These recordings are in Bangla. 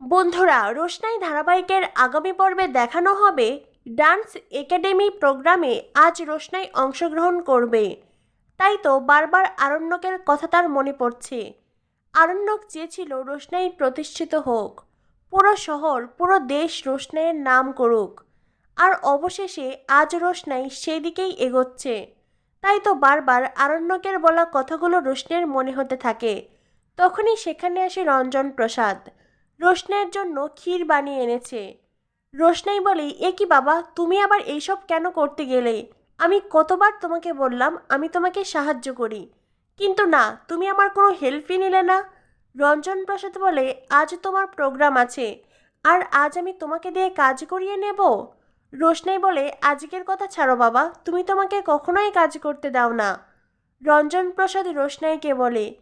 বন্ধুরা, রোশনাই ধারাবাহিকের আগামী পর্বে দেখানো হবে ডান্স একাডেমি প্রোগ্রামে আজ রোশনাই অংশগ্রহণ করবে। তাই তো বারবার আরণ্যকের কথা তার মনে পড়ছে। আরণ্যক চেয়েছিল রোশনাই প্রতিষ্ঠিত হোক। পুরো শহর, পুরো দেশ রোশনাইয়ের নাম করুক। আর অবশেষে আজ রোশনাই সেদিকেই এগোচ্ছে। তাই তো বারবার আরণ্যকের বলা কথাগুলো রোশনের মনে হতে থাকে। তখনই সেখানে আসে রঞ্জন প্রসাদ। রোশনের জন্য ক্ষীর বানিয়ে এনেছে। রোশনাই বলে, এ কি বাবা, তুমি আবার এইসব কেন করতে গেলে? আমি কতবার তোমাকে বললাম, আমি তোমাকে সাহায্য করি। কিন্তু না, তুমি আমার কোনো হেল্পই নিলে না। রঞ্জন প্রসাদ বলে, আজ তোমার প্রোগ্রাম আছে। আর আজ আমি তোমাকে দিয়ে কাজ করিয়ে নেব? রোশনাই বলে, আজকের কথা ছাড়ো বাবা, তুমি তোমাকে কখনোই কাজ করতে দাও না। রঞ্জন প্রসাদ রোশনাইকে বলে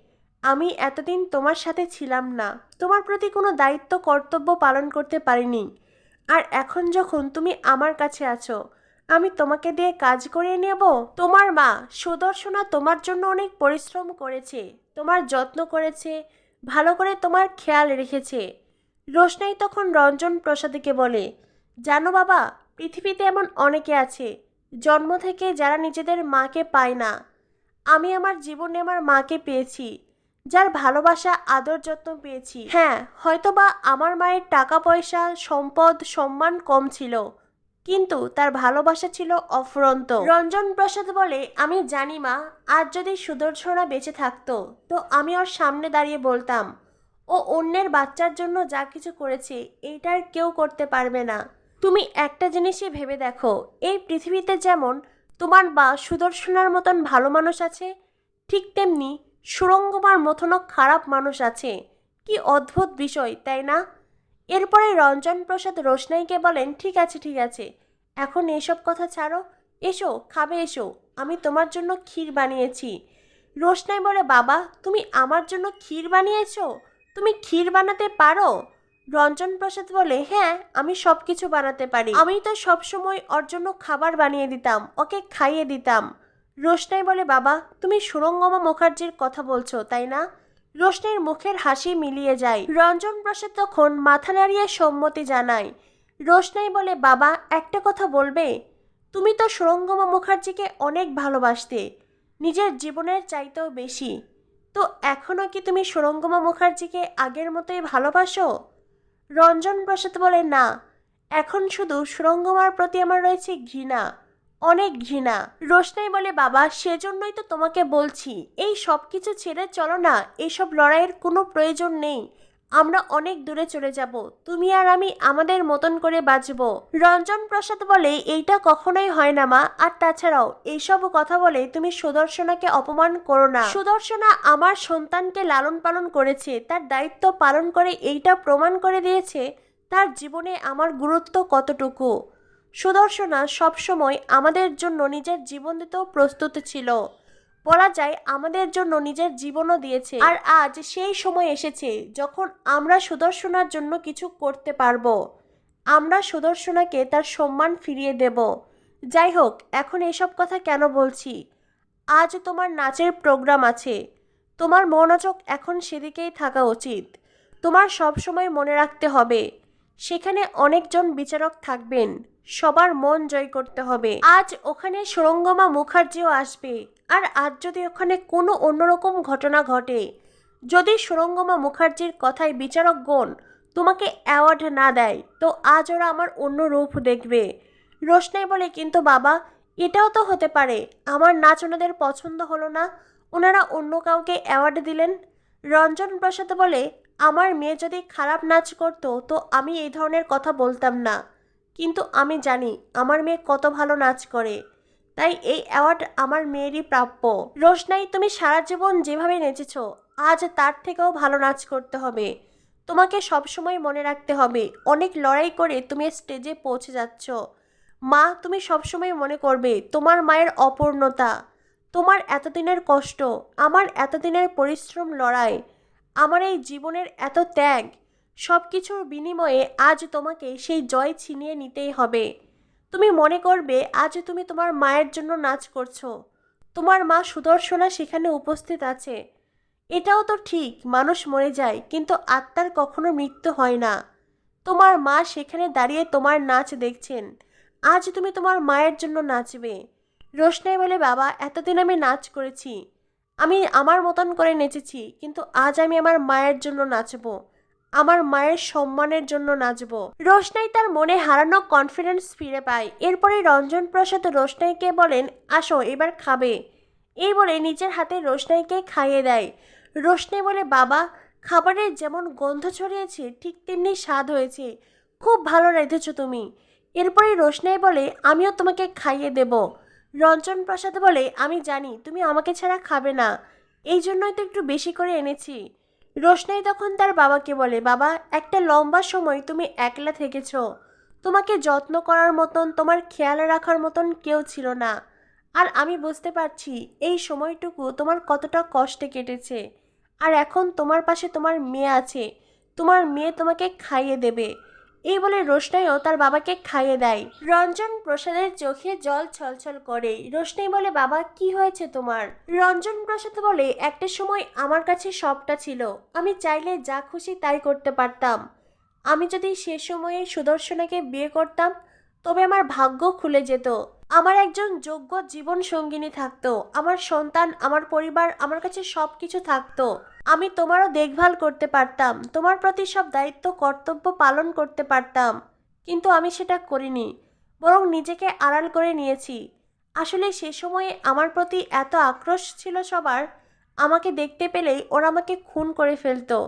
আমি এতদিন তোমার সাথে ছিলাম না। তোমার প্রতি কোনো দায়িত্ব, কর্তব্য পালন করতে পারিনি। আর এখন যখন তুমি আমার কাছে আছো, আমি তোমাকে দিয়ে কাজ করিয়ে নেব। তোমার মা সুদর্শনা তোমার জন্য অনেক পরিশ্রম করেছে, তোমার যত্ন করেছে, ভালো করে তোমার খেয়াল রেখেছে। রোশনাই তখন রঞ্জন প্রসাদকে বলে, জানো বাবা, পৃথিবীতে এমন অনেকে আছে, জন্ম থেকে যারা নিজেদের মাকে পায় না। আমি আমার জীবনে আমার মাকে পেয়েছি যার ভালোবাসা আদর যত্ন পেয়েছি। হ্যাঁ হয়তোবা আমার মায়ের টাকা পয়সা সম্পদ সম্মান কম ছিল কিন্তু তার ভালোবাসা ছিল অফুরন্ত। রঞ্জন প্রসাদ বলে আমি জানি মা আজ যদি সুদর্শনা বেঁচে থাকতো তো আমি ওর সামনে দাঁড়িয়ে বলতাম ও অন্যের বাচ্চার জন্য যা কিছু করেছে এইটার কেউ করতে পারবে না। তুমি একটা জিনিসই ভেবে দেখো এই পৃথিবীতে যেমন তোমার বা সুদর্শনার মতন ভালো মানুষ আছে ঠিক তেমনি সুরঙ্গমার মতনও খারাপ মানুষ আছে। কি অদ্ভুত বিষয়, তাই না? এরপরে রঞ্জন প্রসাদ রোশনাইকে বলেন, ঠিক আছে ঠিক আছে। এখন এসব কথা ছাড়ো। এসো, খাবে এসো। আমি তোমার জন্য ক্ষীর বানিয়েছি। রোশনাই বলে, বাবা, তুমি আমার জন্য ক্ষীর বানিয়েছো? তুমি ক্ষীর বানাতে পারো? রঞ্জন প্রসাদ বলে হ্যাঁ আমি সব কিছু বানাতে পারি। আমি তো সব সময় ওর জন্য খাবার বানিয়ে দিতাম, ওকে খাইয়ে দিতাম। রোশনাই বলে, বাবা, তুমি সুরঙ্গমা মুখার্জির কথা বলছো, তাই না? রোশনাইয়ের মুখের হাসি মিলিয়ে যায়। রঞ্জন প্রসাদ তখন মাথা নাড়িয়ে সম্মতি জানায়। রোশনাই বলে, বাবা, একটা কথা বলবে? তুমি তো সুরঙ্গমা মুখার্জিকে অনেক ভালোবাসতে, নিজের জীবনের চাইতেও বেশি। তো এখনও কি তুমি সুরঙ্গমা মুখার্জিকে আগের মতোই ভালোবাসো? রঞ্জন প্রসাদ বলে, না, এখন শুধু সুরঙ্গমার প্রতি আমার রয়েছে ঘৃণা। অনেক ঘৃণা। রোশনাই বলে, বাবা, সেজন্যই তো তোমাকে বলছি, এই সব কিছু ছেড়ে চলো না এইসব লড়াইয়ের কোনো প্রয়োজন নেই। আমরা অনেক দূরে চলে যাব, তুমি আর আমি আমাদের মতন করে বাঁচব। রঞ্জন প্রসাদ বলে, এইটা কখনোই হয় না, মা। আর তাছাড়াও, এইসব কথা বলে তুমি সুদর্শনাকে অপমান করো না। সুদর্শনা আমার সন্তানকে লালন পালন করেছে, তার দায়িত্ব পালন করে এইটা প্রমাণ করে দিয়েছে, তার জীবনে আমার গুরুত্ব কতটুকু? সুদর্শনা সবসময় আমাদের জন্য নিজের জীবন দিতেও প্রস্তুত ছিল। বলা যায় আমাদের জন্য নিজের জীবনও দিয়েছে। আর আজ সেই সময় এসেছে যখন আমরা সুদর্শনার জন্য কিছু করতে পারব। আমরা সুদর্শনাকে তার সম্মান ফিরিয়ে দেব। যাই হোক, এখন এসব কথা কেন বলছি? আজ তোমার নাচের প্রোগ্রাম আছে। তোমার মনোযোগ এখন সেদিকেই থাকা উচিত। তোমার সব সময় মনে রাখতে হবে, সেখানে অনেকজন বিচারক থাকবেন। সবার মন জয় করতে হবে। আজ ওখানে সুরঙ্গমা মুখার্জিও আসবে। আর আজ যদি ওখানে কোনো অন্যরকম ঘটনা ঘটে, যদি সুরঙ্গমা মুখার্জির কথায় বিচারকগণ তোমাকে অ্যাওয়ার্ড না দেয়, তো আজ ওরা আমার অন্য রূপ দেখবে। রোশনাই বলে, কিন্তু বাবা, এটাও তো হতে পারে। আমার নাচ ওনাদের পছন্দ হলো না। ওনারা অন্য কাউকে অ্যাওয়ার্ড দিলেন। রঞ্জন প্রসাদ বলে, আমার মেয়ে যদি খারাপ নাচ করতো, তো আমি এই ধরনের কথা বলতাম না। কিন্তু আমি জানি আমার মেয়ে কত ভালো নাচ করে। তাই এই অ্যাওয়ার্ড আমার মেয়েরই প্রাপ্য। রোশনাই, তুমি সারা জীবন যেভাবে নেচেছ, আজ তার থেকেও ভালো নাচ করতে হবে। তোমাকে সবসময় মনে রাখতে হবে, অনেক লড়াই করে তুমি স্টেজে পৌঁছে যাচ্ছ। মা, তুমি সবসময় মনে করবে, তোমার মায়ের অপূর্ণতা। তোমার এতদিনের কষ্ট, আমার এতদিনের পরিশ্রম লড়াই, আমার এই জীবনের এত ত্যাগ। সব কিছুর বিনিময়ে আজ তোমাকে সেই জয় ছিনিয়ে নিতেই হবে। তুমি মনে করবে, আজ তুমি তোমার মায়ের জন্য নাচ করছ। তোমার মা সুদর্শনা সেখানে উপস্থিত আছে। এটাও তো ঠিক, মানুষ মরে যায়, কিন্তু আত্মার কখনো মৃত্যু হয় না। তোমার মা সেখানে দাঁড়িয়ে তোমার নাচ দেখছেন। আজ তুমি তোমার মায়ের জন্য নাচবে। রোশনাই বলে, বাবা, এতদিন আমি নাচ করেছি। আমি আমার মতন করে নেচেছি, কিন্তু আজ আমি আমার মায়ের জন্য নাচবো। আমার মায়ের সম্মানের জন্য নাচব। রোশনাই তার মনে হারানো কনফিডেন্স ফিরে পায়। এরপরে রঞ্জন প্রসাদ রোশনাইকে বলেন, আসো, এবার খাবে। এই বলে নিজের হাতে রোশনাইকে খাইয়ে দেয়। রোশনাই বলে, বাবা, খাবারের যেমন গন্ধ ছড়িয়েছে, ঠিক তেমনি স্বাদ হয়েছে। খুব ভালো রেঁধেছো তুমি। এরপরে রোশনাই বলে, আমিও তোমাকে খাইয়ে দেব। রঞ্জন প্রসাদ বলে, আমি জানি, তুমি আমাকে ছাড়া খাবে না। এই জন্যই তো একটু বেশি করে এনেছি। রোশনাই তখন তার বাবাকে বলে, বাবা, একটা লম্বা সময় তুমি একলা থেকেছ। তোমাকে যত্ন করার মতন, তোমার খেয়াল রাখার মতন কেউ ছিল না। আর আমি বুঝতে পারছি, এই সময়টুকু তোমার কতটা কষ্টে কেটেছে। আর এখন তোমার পাশে তোমার মেয়ে আছে। তোমার মেয়ে তোমাকে খাইয়ে দেবে। এই বলে রোশনাইও তার বাবাকে খাইয়ে দেয়। রঞ্জন প্রসাদের চোখে জল ছলছল করে। রোশনাই বলে, বাবা, কি হয়েছে তোমার? রঞ্জন প্রসাদ বলে, একটা সময় আমার কাছে সবটা ছিল। আমি চাইলে যা খুশি তাই করতে পারতাম। আমি যদি সে সময়ে সুদর্শনাকে বিয়ে করতাম, তবে আমার ভাগ্য খুলে যেত। আমার একজন যোগ্য জীবন সঙ্গিনী থাকতো। আমার সন্তান, আমার পরিবার, আমার কাছে সব কিছু থাকতো। আমি তোমারও দেখভাল করতে পারতাম। তোমার প্রতি সব দায়িত্ব, কর্তব্য পালন করতে পারতাম। কিন্তু আমি সেটা করিনি, বরং নিজেকে আড়াল করে নিয়েছি। আসলে সে সময়ে আমার প্রতি এত আক্রোশ ছিল সবার, আমাকে দেখতে পেলেই ওরা আমাকে খুন করে ফেলতো।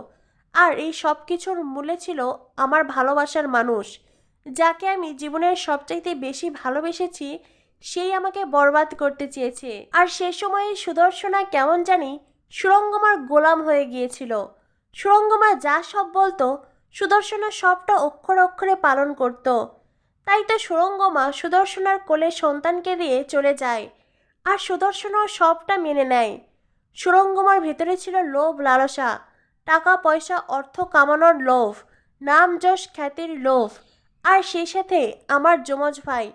আর এই সব কিছুর মূলে ছিল আমার ভালোবাসার মানুষ, যাকে আমি জীবনের সবচাইতে বেশি ভালোবেসেছি, সেই আমাকে বরবাদ করতে চেয়েছে। আর সে সময়ে সুদর্শনা কেমন জানি সুরঙ্গমার গোলাম হয়ে গিয়েছিল। সুরঙ্গমা যা সব বলতো সুদর্শনা সবটা অক্ষর অক্ষরে পালন করত। তাই তো সুরঙ্গমা সুদর্শনার কোলে সন্তানকে দিয়ে চলে যায়, আর সুদর্শনও সবটা মেনে নেয়। সুরঙ্গমার ভেতরে ছিল লোভ লালসা, টাকা, পয়সা, অর্থ কামানোর লোভ, নাম যশ খ্যাতির লোভ, আর সেই সাথে আমার যমজ ভাই।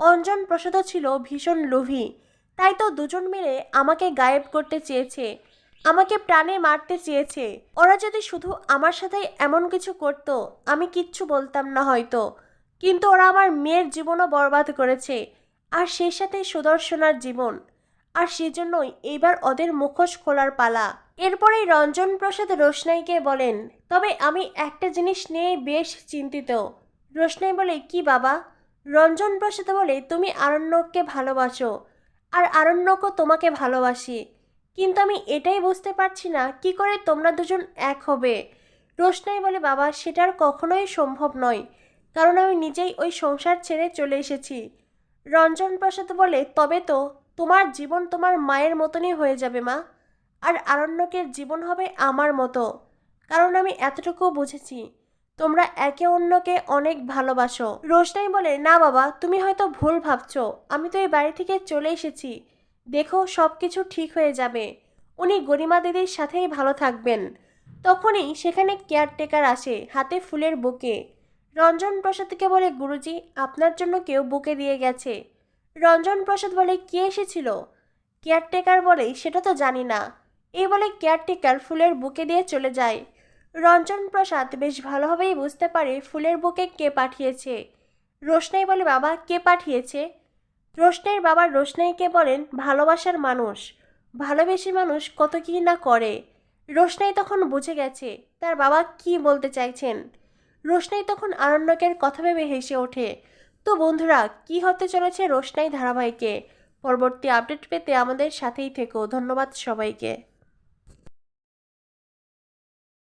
অঞ্জন প্রসাদও ছিল ভীষণ লোভী, তাই তো দুজন মিলে আমাকে গায়েব করতে চেয়েছে। আমাকে প্রাণে মারতে চেয়েছে। ওরা যদি শুধু আমার সাথে এমন কিছু করত, আমি কিচ্ছু বলতাম না হয়তো। কিন্তু ওরা আমার মেয়ের জীবনও বরবাদ করেছে, আর সেই সাথে সুদর্শনার জীবন। আর সেজন্যই এইবার ওদের মুখোশ খোলার পালা। এরপরেই রঞ্জন প্রসাদ রোশনাইকে বলেন, তবে আমি একটা জিনিস নিয়ে বেশ চিন্তিত। রোশনাই বলে, কি বাবা? রঞ্জন প্রসাদ বলে, তুমি আরণ্যককে ভালোবাসো, আর আরণ্যকও তোমাকে ভালোবাসি। কিন্তু আমি এটাই বুঝতে পারছি না, কি করে তোমরা দুজন এক হবে? রোশনাই বলে বাবা সেটার কখনোই সম্ভব নয়। কারণ আমি নিজেই ওই সংসার ছেড়ে চলে এসেছি। রঞ্জন প্রসাদ বলে, তবে তো তোমার জীবন তোমার মায়ের মতনই হয়ে যাবে মা। আর আরণ্যকের জীবন হবে আমার মতো। কারণ আমি এতটুকু বুঝেছি। তোমরা একে অন্যকে অনেক ভালোবাসো। রোশনাই বলে, না বাবা, তুমি হয়তো ভুল ভাবছ। আমি তো এই বাড়ি থেকে চলে এসেছি। দেখো সব কিছু ঠিক হয়ে যাবে। উনি গরিমা দিদির সাথেই ভালো থাকবেন। তখনই সেখানে কেয়ারটেকার আসে হাতে ফুলের বুকে। রঞ্জন প্রসাদকে বলে, গুরুজি, আপনার জন্য কেউ বুকে দিয়ে গেছে। রঞ্জন প্রসাদ বলে, কে এসেছিল? কেয়ারটেকার বলে, সেটা তো জানি না। এই বলে কেয়ারটেকার ফুলের বুকে দিয়ে চলে যায়। রঞ্জন প্রসাদ বেশ ভালোভাবেই বুঝতে পারে ফুলের বুকে কে পাঠিয়েছে। রোশনাই বলে, বাবা, কে পাঠিয়েছে? রোশনাইয়ের বাবা রোশনাইকে বলেন, ভালোবাসার মানুষ। ভালোবেসে মানুষ কত কী না করে। রোশনাই তখন বুঝে গেছে, তার বাবা কি বলতে চাইছেন? রোশনাই তখন আরণ্যকের কথা ভেবে হেসে ওঠে, তো বন্ধুরা, কি হতে চলেছে রোশনাই ধারাবাহিকে? পরবর্তী আপডেট পেতে আমাদের সাথেই থেকো। ধন্যবাদ সবাইকে।